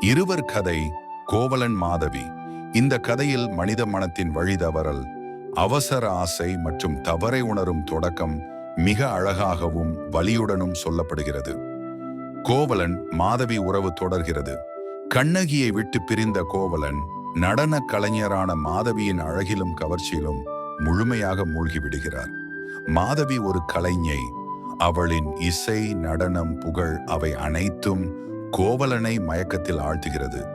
இருவர் கதை கோவலன் மாதவி. இந்த கதையில் மனித மனத்தின் வழிதவறல் அவசர ஆசை மற்றும் தவறை உணரும் தொடக்கம் மிக அழகாகவும் வலியுடனும் சொல்லப்படுகிறது. கோவலன் மாதவி உறவு தொடர்கிறது. கண்ணகியை விட்டு பிரிந்த கோவலன் நடன கலைஞரான மாதவியின் அழகிலும் கவர்ச்சியிலும் முழுமையாக மூழ்கிவிடுகிறார். மாதவி ஒரு கலைஞை அவளின் இசை நடனம் புகழ் அவை அனைத்தும் கோவலனை மயக்கத்தில் ஆழ்த்துகிறது.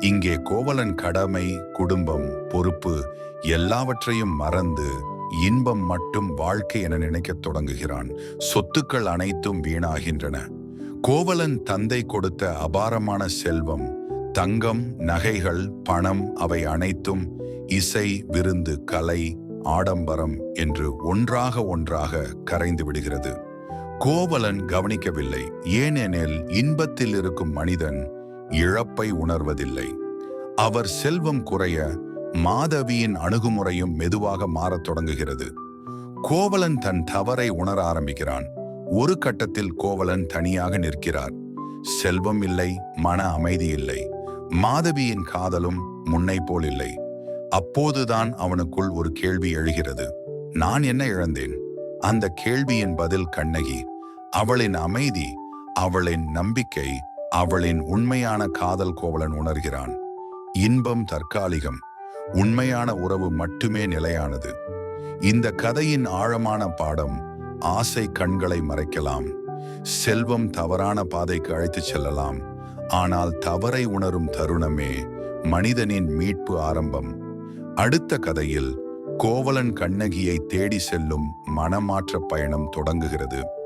இங்கே கோவலன் கடமை குடும்பம் பொறுப்பு எல்லாவற்றையும் மறந்து இன்பம் மட்டும் வாழ்க்கை என நினைக்கத் தொடங்குகிறான். சொத்துக்கள் அனைத்தும் வீணாகின்றன. கோவலன் தந்தை கொடுத்த அபாரமான செல்வம் தங்கம் நகைகள் பணம் அவை அனைத்தும் இசை விருந்து கலை ஆடம்பரம் என்று ஒன்றாக ஒன்றாக கரைந்து விடுகிறது. கோவலன் கவனிக்கவில்லை. ஏனெனில் இன்பத்தில் இருக்கும் மனிதன் இழப்பை உணர்வதில்லை. அவர் செல்வம் குறைய மாதவியின் அணுகுமுறையும் மெதுவாக மாறத் தொடங்குகிறது. கோவலன் தன் தவறை உணர ஆரம்பிக்கிறான். ஒரு கட்டத்தில் கோவலன் தனியாக நிற்கிறார். செல்வம் இல்லை மன அமைதி இல்லை. மாதவியின் காதலும் முன்னை போல் இல்லை. அப்போதுதான் அவனுக்குள் ஒரு கேள்வி எழுகிறது. நான் என்ன இழந்தேன்? அந்த கேள்வியின் பதில் கண்ணகி அவளின் அமைதி அவளின் நம்பிக்கை அவளின் உண்மையான காதல் கோவலன் உணர்கிறான். இன்பம் தற்காலிகம் உண்மையான உறவு மட்டுமே நிலையானது. இந்த கதையின் ஆழமான பாடம் ஆசை கண்களை மறைக்கலாம் செல்வம் தவறான பாதைக்கு அழைத்துச் செல்லலாம் ஆனால் தவறை உணரும் தருணமே மனிதனின் மீட்பு ஆரம்பம். அடுத்த கதையில் கோவலன் கண்ணகியை தேடி செல்லும் மனமாற்ற பயணம் தொடங்குகிறது.